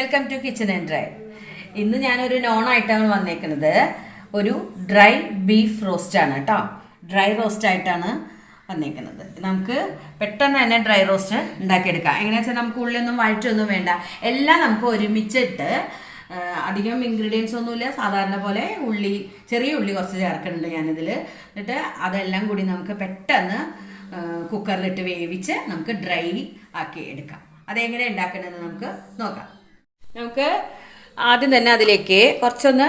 Welcome to kitchen and dry ഇന്ന് ഞാനൊരു non ആയിട്ടാണ് വന്നേക്കുന്നത് ഒരു ഡ്രൈ ബീഫ് റോസ്റ്റ് ആണ് കേട്ടോ. ഡ്രൈ റോസ്റ്റ് ആയിട്ടാണ് വന്നേക്കുന്നത്. നമുക്ക് പെട്ടെന്ന് തന്നെ ഡ്രൈ റോസ്റ്റ് ഉണ്ടാക്കിയെടുക്കാം. എങ്ങനെയാ വെച്ചാൽ നമുക്ക് ഉള്ളിലൊന്നും വഴറ്റൊന്നും വേണ്ട. എല്ലാം നമുക്ക് ഒരുമിച്ചിട്ട് അധികം ഇൻഗ്രീഡിയൻസ് ഒന്നുമില്ല. സാധാരണ പോലെ ഉള്ളി ചെറിയ ഉള്ളി കുറച്ച് ചേർക്കുന്നുണ്ട് ഞാനിതിൽ എന്നിട്ട് അതെല്ലാം കൂടി നമുക്ക് പെട്ടെന്ന് കുക്കറിലിട്ട് വേവിച്ച് നമുക്ക് ഡ്രൈ ആക്കി എടുക്കാം. അതെങ്ങനെ ഉണ്ടാക്കണമെന്ന് നമുക്ക് നോക്കാം. നമുക്ക് ആദ്യം തന്നെ അതിലേക്ക് കുറച്ചൊന്ന്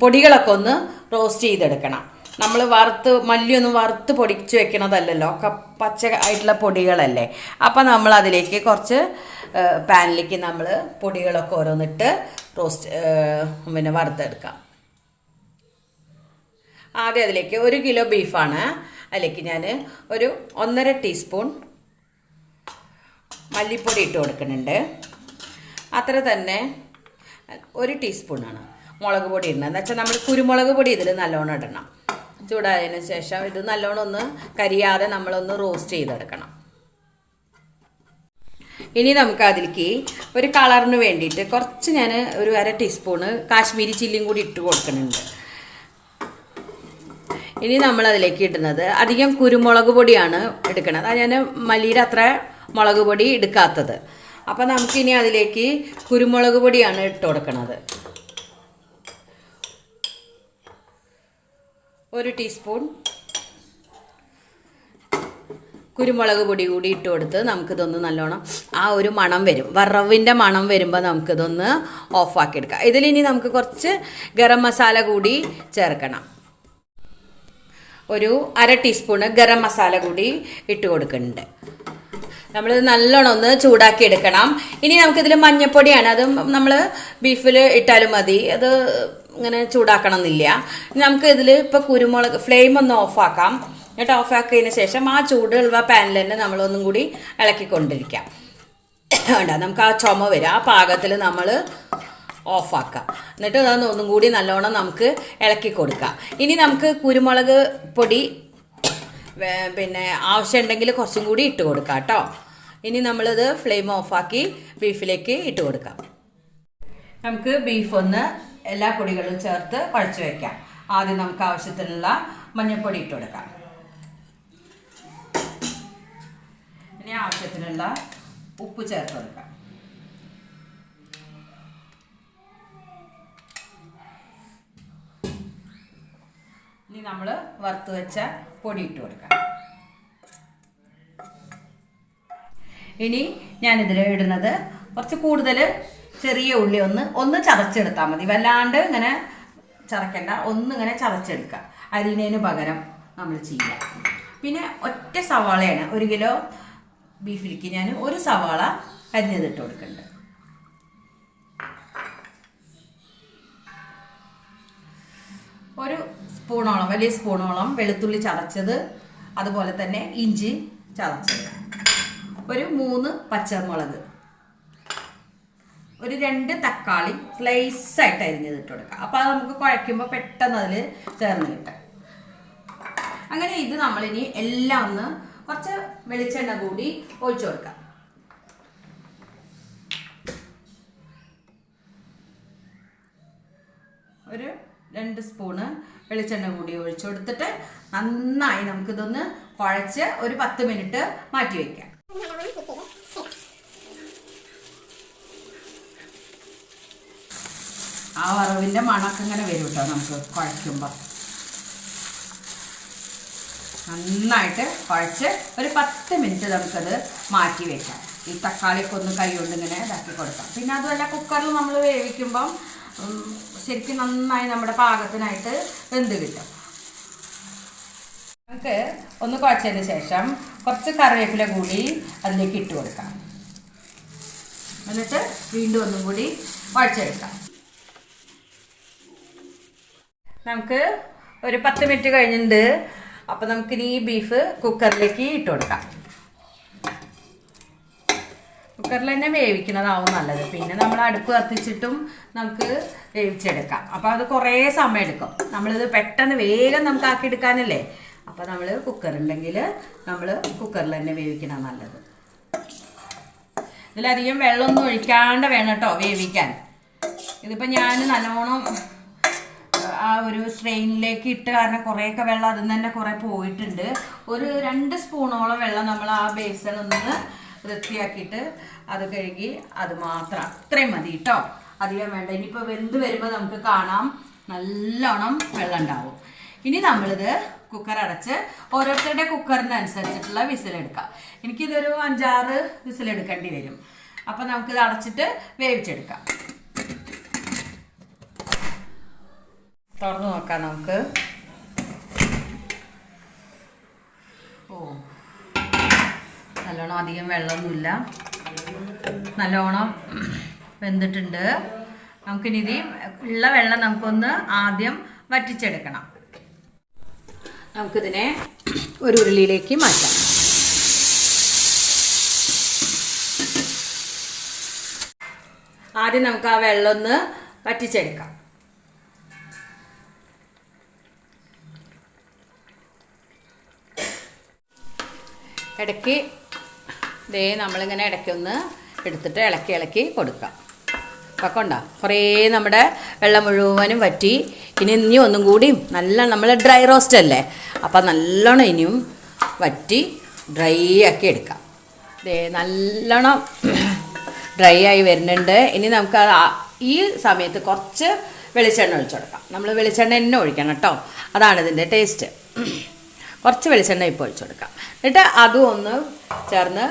പൊടികളൊക്കെ ഒന്ന് റോസ്റ്റ് ചെയ്തെടുക്കണം. നമ്മൾ വറുത്ത് മല്ലിയൊന്നും വറുത്ത് പൊടിച്ച് വെക്കണതല്ലല്ലോ പച്ച ആയിട്ടുള്ള പൊടികളല്ലേ. അപ്പം നമ്മൾ അതിലേക്ക് കുറച്ച് പാനിലേക്ക് നമ്മൾ പൊടികളൊക്കെ ഓരോന്നിട്ട് റോസ്റ്റ് പിന്നെ വറുത്തെടുക്കാം. ആദ്യം അതിലേക്ക് ഒരു കിലോ ബീഫാണ്. അതിലേക്ക് ഞാൻ ഒരു ഒന്നര ടീസ്പൂൺ മല്ലിപ്പൊടി ഇട്ട് കൊടുക്കുന്നുണ്ട്. അത്ര തന്നെ ഒരു ടീസ്പൂണാണ്. മുളക് പൊടി ഇടണം. എന്ന് വെച്ചാൽ നമ്മൾ കുരുമുളക് പൊടി ഇതിൽ നല്ലോണം ഇടണം. ചൂടായതിനു ശേഷം ഇത് നല്ലോണം ഒന്ന് കരിയാതെ നമ്മളൊന്ന് റോസ്റ്റ് ചെയ്തെടുക്കണം. ഇനി നമുക്ക് അതിലേക്ക് ഒരു കളറിന് വേണ്ടിയിട്ട് കുറച്ച് ഞാൻ ഒരു അര ടീസ്പൂണ് കാശ്മീരി ചില്ലിയും കൂടി ഇട്ട് കൊടുക്കുന്നുണ്ട്. ഇനി നമ്മൾ അതിലേക്ക് ഇടുന്നത് അധികം കുരുമുളക് പൊടിയാണ് എടുക്കുന്നത് അത് ഞാൻ മല്ലിയുടെ അത്ര മുളക് പൊടി എടുക്കാത്തത്. അപ്പം നമുക്കിനി അതിലേക്ക് കുരുമുളക് പൊടിയാണ് ഇട്ട് കൊടുക്കുന്നത് ഒരു ടീസ്പൂൺ കുരുമുളക് പൊടി കൂടി ഇട്ട് കൊടുത്ത് നമുക്കിതൊന്ന് നല്ലോണം ആ ഒരു മണം വരും. വറവിന്റെ മണം വരുമ്പോൾ നമുക്കിതൊന്ന് ഓഫാക്കി എടുക്കാം. ഇതിലിനി നമുക്ക് കുറച്ച് ഗരം മസാല കൂടി ചേർക്കണം. ഒരു അര ടീസ്പൂണ് ഗരം മസാല കൂടി ഇട്ട് കൊടുക്കുന്നുണ്ട് നമ്മളിത് നല്ലോണം ഒന്ന് ചൂടാക്കി എടുക്കണം. ഇനി നമുക്കിതിൽ മഞ്ഞപ്പൊടിയാണ്. അത് നമ്മൾ ബീഫിൽ ഇട്ടാലും മതി. അത് ഇങ്ങനെ ചൂടാക്കണം എന്നില്ല നമുക്ക് ഇതിൽ ഇപ്പോൾ കുരുമുളക് ഫ്ലെയിം ഒന്ന് ഓഫാക്കാം. എന്നിട്ട് ഓഫാക്കിയതിന് ശേഷം ആ ചൂടുള്ള പാനിൽ തന്നെ നമ്മളൊന്നും കൂടി ഇളക്കിക്കൊണ്ടിരിക്കാം. വേണ്ട നമുക്ക് ആ ചുമ വരും. ആ പാകത്തിൽ നമ്മൾ ഓഫാക്കാം. എന്നിട്ട് അതൊന്നും കൂടി നല്ലോണം നമുക്ക് ഇളക്കി കൊടുക്കാം. ഇനി നമുക്ക് കുരുമുളക് പൊടി പിന്നെ ആവശ്യമുണ്ടെങ്കിൽ കുറച്ചും കൂടി ഇട്ട് കൊടുക്കാം കേട്ടോ. ഇനി നമ്മളിത് ഫ്ലെയിം ഓഫാക്കി ബീഫിലേക്ക് ഇട്ട് കൊടുക്കാം. നമുക്ക് ബീഫ് ഒന്ന് എല്ലാ പൊടികളും ചേർത്ത് കുഴച്ച് വയ്ക്കാം ആദ്യം നമുക്ക് ആവശ്യത്തിനുള്ള മഞ്ഞൾപ്പൊടി ഇട്ട് കൊടുക്കാം. ഇനി ആവശ്യത്തിനുള്ള ഉപ്പ് ചേർത്ത് കൊടുക്കാം. ഇനി നമ്മൾ വറുത്ത് വെച്ച പൊടി ഇട്ട് കൊടുക്കാം. ഇനി ഞാനിതിൽ ഇടുന്നത് കുറച്ച് കൂടുതൽ ചെറിയ ഉള്ളി ഒന്ന് ഒന്ന് ചതച്ചെടുത്താൽ മതി. വല്ലാണ്ട് ഇങ്ങനെ ചതക്കണ്ട. ഒന്നിങ്ങനെ ചതച്ചെടുക്കുക. അരിനേന് പകരം നമ്മൾ ചെയ്യുക. പിന്നെ ഒറ്റ സവാളയാണ് ഒരു കിലോ ബീഫിലേക്ക് ഞാൻ ഒരു സവാള അരിഞ്ഞതിട്ട് കൊടുക്കുന്നുണ്ട്. ഒരു സ്പൂണോളം വലിയ സ്പൂണോളം വെളുത്തുള്ളി ചതച്ചത് അതുപോലെ തന്നെ ഇഞ്ചി ചതച്ചത്. ഒരു മൂന്ന് പച്ചമുളക്. ഒരു രണ്ട് തക്കാളി സ്ലൈസ് ആയിട്ട് അരിഞ്ഞത് ഇട്ട് കൊടുക്കുക അപ്പോൾ അത് നമുക്ക് കുഴയ്ക്കുമ്പോൾ പെട്ടെന്ന് അതിൽ ചേർന്ന് കിട്ടും. അങ്ങനെ ഇത് നമ്മളിനി എല്ലാം ഒന്ന് കുറച്ച് വെളിച്ചെണ്ണ കൂടി ഒഴിച്ചു കൊടുക്കാം. ഒരു രണ്ട് സ്പൂണ് വെളിച്ചെണ്ണ കൂടി ഒഴിച്ചു കൊടുത്തിട്ട് നന്നായി നമുക്കിതൊന്ന് കുഴച്ച് ഒരു പത്ത് മിനിറ്റ് മാറ്റി വയ്ക്കാം ആ വറവിന്റെ മണമൊക്കെ ഇങ്ങനെ വരും കേട്ടോ നമുക്ക് കുഴയ്ക്കുമ്പോൾ നന്നായിട്ട് കുഴച്ച് ഒരു പത്ത് മിനിറ്റ് നമുക്കത് മാറ്റി വെക്കാം. ഈ തക്കാളിയൊക്കെ ഒന്ന് കൈ കൊണ്ട് ഇങ്ങനെ ഇതാക്കി കൊടുക്കാം. പിന്നെ അതുമല്ല കുക്കറിൽ നമ്മൾ വേവിക്കുമ്പം ശരിക്കും നന്നായി നമ്മുടെ പാകത്തിനായിട്ട് വെന്ത് കിട്ടും. നമുക്ക് ഒന്ന് കുഴച്ചതിന് ശേഷം കുറച്ച് കറിവേപ്പില കൂടി അതിലേക്ക് ഇട്ട് കൊടുക്കാം. എന്നിട്ട് വീണ്ടും ഒന്നും കൂടി കുഴച്ചെടുക്കാം. നമുക്ക് ഒരു പത്ത് മിനിറ്റ് കഴിഞ്ഞിട്ടുണ്ട്. അപ്പോൾ നമുക്കിനി ഈ ബീഫ് കുക്കറിലേക്ക് ഇട്ട് കൊടുക്കാം. കുക്കറിൽ തന്നെ വേവിക്കുന്നതാവും നല്ലത്. പിന്നെ നമ്മൾ അടുപ്പ് കത്തിച്ചിട്ടും നമുക്ക് വേവിച്ചെടുക്കാം. അപ്പോൾ അത് കുറേ സമയം എടുക്കും. നമ്മളിത് പെട്ടെന്ന് വേഗം നമുക്ക് ആക്കിയെടുക്കാനല്ലേ അപ്പോൾ നമ്മൾ കുക്കറുണ്ടെങ്കിൽ നമ്മൾ കുക്കറിൽ തന്നെ വേവിക്കണം നല്ലത്. ഇതിലധികം വെള്ളമൊന്നും ഒഴിക്കാണ്ട് വേണം കേട്ടോ വേവിക്കാൻ. ഇതിപ്പോൾ ഞാൻ നല്ലോണം ആ ഒരു സ്ട്രെയിനിലേക്ക് ഇട്ട് കാരണം കുറേയൊക്കെ വെള്ളം അതിൽ നിന്ന് തന്നെ കുറേ പോയിട്ടുണ്ട്. ഒരു രണ്ട് സ്പൂണോളം വെള്ളം നമ്മൾ ആ ബേസണിൽ ഒന്ന് വൃത്തിയാക്കിയിട്ട് അത് കഴുകി അത് മാത്രം. അത്രയും മതി കേട്ടോ അധികം വേണ്ട. ഇനിയിപ്പോൾ വെന്ത് വരുമ്പോൾ നമുക്ക് കാണാം. നല്ലോണം വെള്ളം ഉണ്ടാവും. ഇനി നമ്മളിത് കുക്കർ അടച്ച് ഓരോരുത്തരുടെ കുക്കറിനനുസരിച്ചിട്ടുള്ള വിസിലെടുക്കാം എനിക്കിതൊരു അഞ്ചാറ് വിസിലെടുക്കേണ്ടി വരും. അപ്പം നമുക്കിത് അടച്ചിട്ട് വേവിച്ചെടുക്കാം. തുറന്നു നോക്കാം നമുക്ക്. നല്ലോണം അധികം വെള്ളമൊന്നുമില്ല. നല്ലോണം വെന്തിട്ടുണ്ട്. നമുക്കിനി ഇത് ഉള്ള വെള്ളം നമുക്കൊന്ന് ആദ്യം വറ്റിച്ചെടുക്കണം. നമുക്കിതിനെ ഒരു ഉരുളിയിലേക്ക് മാറ്റാം. ആദ്യം നമുക്ക് ആ വെള്ളം ഒന്ന് വറ്റിച്ചെടുക്കാം. ഇടയ്ക്ക് ദേ നമ്മളിങ്ങനെ ഇടയ്ക്കൊന്ന് എടുത്തിട്ട് ഇളക്കി ഇളക്കി കൊടുക്കാം. അപ്പം കൊണ്ട? കുറേ നമ്മുടെ വെള്ളം മുഴുവനും വറ്റി. ഇനി ഇനി ഒന്നും കൂടിയും നല്ല നമ്മൾ ഡ്രൈ റോസ്റ്റ് അല്ലേ? അപ്പം നല്ലോണം ഇനിയും വറ്റി ഡ്രൈ ആക്കി എടുക്കാം. ദേ നല്ലോണം ഡ്രൈ ആയി വരുന്നുണ്ട്. ഇനി നമുക്ക് ഈ സമയത്ത് കുറച്ച് വെളിച്ചെണ്ണ ഒഴിച്ചു കൊടുക്കാം. നമ്മൾ വെളിച്ചെണ്ണ തന്നെ ഒഴിക്കണം കേട്ടോ. അതാണ് ഇതിന്റെ ടേസ്റ്റ്. കുറച്ച് വെളിച്ചെണ്ണ ഇപ്പോൾ ഒഴിച്ചു കൊടുക്കാം. എന്നിട്ട് അതും ഒന്ന് ചേർന്ന്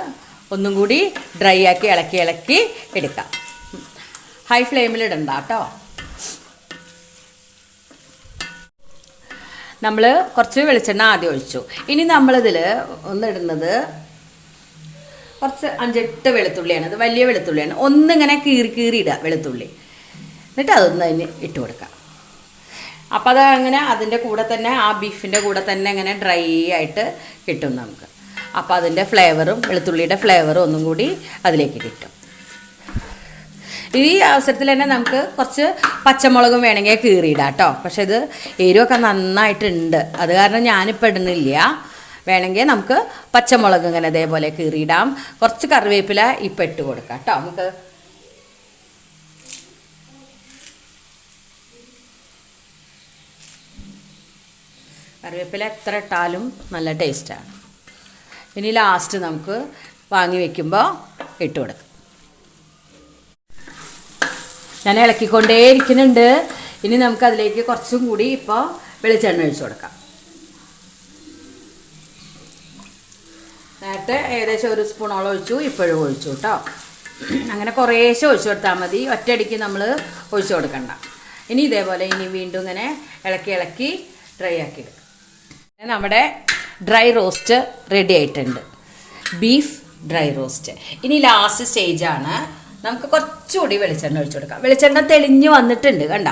ഒന്നും കൂടി ഡ്രൈ ആക്കി ഇളക്കി ഇളക്കി എടുക്കാം. ഹൈ ഫ്ലെയിമിൽ ഇടണ്ട കേട്ടോ. നമ്മൾ കുറച്ച് വെളിച്ചെണ്ണ ആദ്യം ഒഴിച്ചു. ഇനി നമ്മളിതിൽ ഒന്നിടുന്നത് കുറച്ച് അഞ്ചെട്ട് വെളുത്തുള്ളിയാണ്. അത് വലിയ വെളുത്തുള്ളിയാണ്. ഒന്നിങ്ങനെ കീറി കീറി ഇടുക വെളുത്തുള്ളി. എന്നിട്ട് അതൊന്ന് അതിന് ഇട്ട് കൊടുക്കാം. അപ്പോൾ അത് അങ്ങനെ അതിന്റെ കൂടെ തന്നെ ആ ബീഫിന്റെ കൂടെ തന്നെ ഇങ്ങനെ ഡ്രൈ ആയിട്ട് കിട്ടും നമുക്ക്. അപ്പോൾ അതിന്റെ ഫ്ലേവറും വെളുത്തുള്ളിയുടെ ഫ്ലേവറും ഒന്നും കൂടി അതിലേക്ക് കിട്ടും. ഈ അവസരത്തിൽ തന്നെ നമുക്ക് കുറച്ച് പച്ചമുളകും വേണമെങ്കിൽ കീറിയിടാം കേട്ടോ പക്ഷേ ഇത് എരിവൊക്കെ നന്നായിട്ടുണ്ട്. അത് കാരണം ഞാനിപ്പോൾ ഇടുന്നില്ല. വേണമെങ്കിൽ നമുക്ക് പച്ചമുളക് ഇങ്ങനെ ഇതേപോലെ കീറിയിടാം. കുറച്ച് കറിവേപ്പില ഇപ്പം ഇട്ട് കൊടുക്കാം കേട്ടോ. നമുക്ക് കറിവേപ്പില എത്ര ഇട്ടാലും നല്ല ടേസ്റ്റാണ്. ഇനി ലാസ്റ്റ് നമുക്ക് വാങ്ങി വെക്കുമ്പോൾ ഇട്ട് കൊടുക്കാം. ഞാൻ ഇളക്കിക്കൊണ്ടേ ഇരിക്കുന്നുണ്ട് ഇനി നമുക്ക് അതിലേക്ക് കുറച്ചും കൂടി ഇപ്പോൾ വെളിച്ചെണ്ണ ഒഴിച്ചു കൊടുക്കാം. നേരത്തെ ഏകദേശം ഒരു സ്പൂണോളം ഒഴിച്ചു ഇപ്പോഴും ഒഴിച്ചു കേട്ടോ. അങ്ങനെ കുറേശ്ശെ ഒഴിച്ചു കൊടുത്താൽ മതി. ഒറ്റയടിക്ക് നമ്മൾ ഒഴിച്ചു കൊടുക്കണ്ട. ഇനി ഇതേപോലെ ഇനി വീണ്ടും ഇങ്ങനെ ഇളക്കി ഇളക്കി ഡ്രൈ ആക്കി എടുക്കാം. നമ്മുടെ ഡ്രൈ റോസ്റ്റ് റെഡി ആയിട്ടുണ്ട്. Beef dry roast. ഇനി ലാസ്റ്റ് സ്റ്റേജാണ് നമുക്ക് കുറച്ചുകൂടി വെളിച്ചെണ്ണ ഒഴിച്ചു കൊടുക്കാം. വെളിച്ചെണ്ണ തെളിഞ്ഞു വന്നിട്ടുണ്ട് കണ്ട?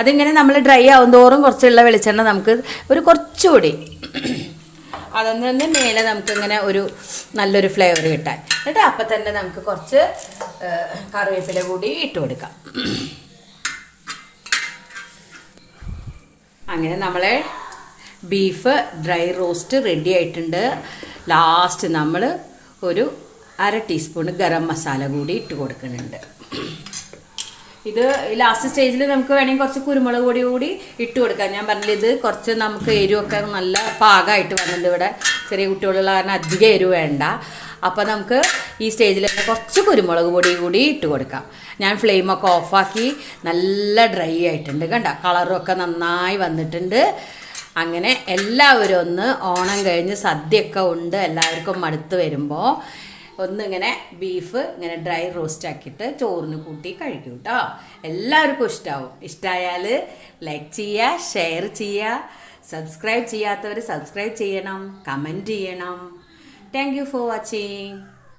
അതിങ്ങനെ നമ്മൾ ഡ്രൈ ആവും തോറും കുറച്ചുള്ള വെളിച്ചെണ്ണ നമുക്ക് ഒരു കുറച്ചുകൂടി അതൊന്ന് തന്നെ മേലെ നമുക്കിങ്ങനെ ഒരു നല്ലൊരു ഫ്ലേവർ കിട്ടാൻ. എന്നിട്ട് അപ്പം തന്നെ നമുക്ക് കുറച്ച് കറിവേപ്പില കൂടി ഇട്ട് കൊടുക്കാം. അങ്ങനെ നമ്മളെ ബീഫ് ഡ്രൈ റോസ്റ്റ് റെഡി ആയിട്ടുണ്ട്. ലാസ്റ്റ് നമ്മൾ ഒരു അര ടീസ്പൂൺ ഗരം മസാല കൂടി ഇട്ട് കൊടുക്കുന്നുണ്ട്. ഇത് ലാസ്റ്റ് സ്റ്റേജിൽ നമുക്ക് വേണമെങ്കിൽ കുറച്ച് കുരുമുളക് പൊടി കൂടി ഇട്ട് കൊടുക്കാം. ഞാൻ പറഞ്ഞില്ല ഇത് കുറച്ച് നമുക്ക് എരിവൊക്കെ നല്ല പാകമായിട്ട് വന്നിട്ടുണ്ട് ഇവിടെ. ചെറിയ കുട്ടികളുള്ള കാരണം അധികം എരിവ് വേണ്ട. അപ്പോൾ നമുക്ക് ഈ സ്റ്റേജിൽ കുറച്ച് കുരുമുളക് പൊടി കൂടി ഇട്ട് കൊടുക്കാം. ഞാൻ ഫ്ലെയിമൊക്കെ ഓഫാക്കി നല്ല ഡ്രൈ ആയിട്ടുണ്ട്. കണ്ട? കളറും ഒക്കെ നന്നായി വന്നിട്ടുണ്ട്. അങ്ങനെ എല്ലാവരും ഒന്ന് ഓണം കഴിഞ്ഞ് സദ്യയൊക്കെ ഉണ്ട് എല്ലാവർക്കും മടുത്ത് വരുമ്പോൾ ഒന്നിങ്ങനെ ബീഫ് ഇങ്ങനെ ഡ്രൈ റോസ്റ്റ് ആക്കിയിട്ട് ചോറിന് കൂട്ടി കഴിക്കും കേട്ടോ എല്ലാവർക്കും ഇഷ്ടമാവും ഇഷ്ടമായാൽ ലൈക്ക് ചെയ്യുക ഷെയർ ചെയ്യുക സബ്സ്ക്രൈബ് ചെയ്യാത്തവർ സബ്സ്ക്രൈബ് ചെയ്യണം കമന്റ് ചെയ്യണം. Thank you for watching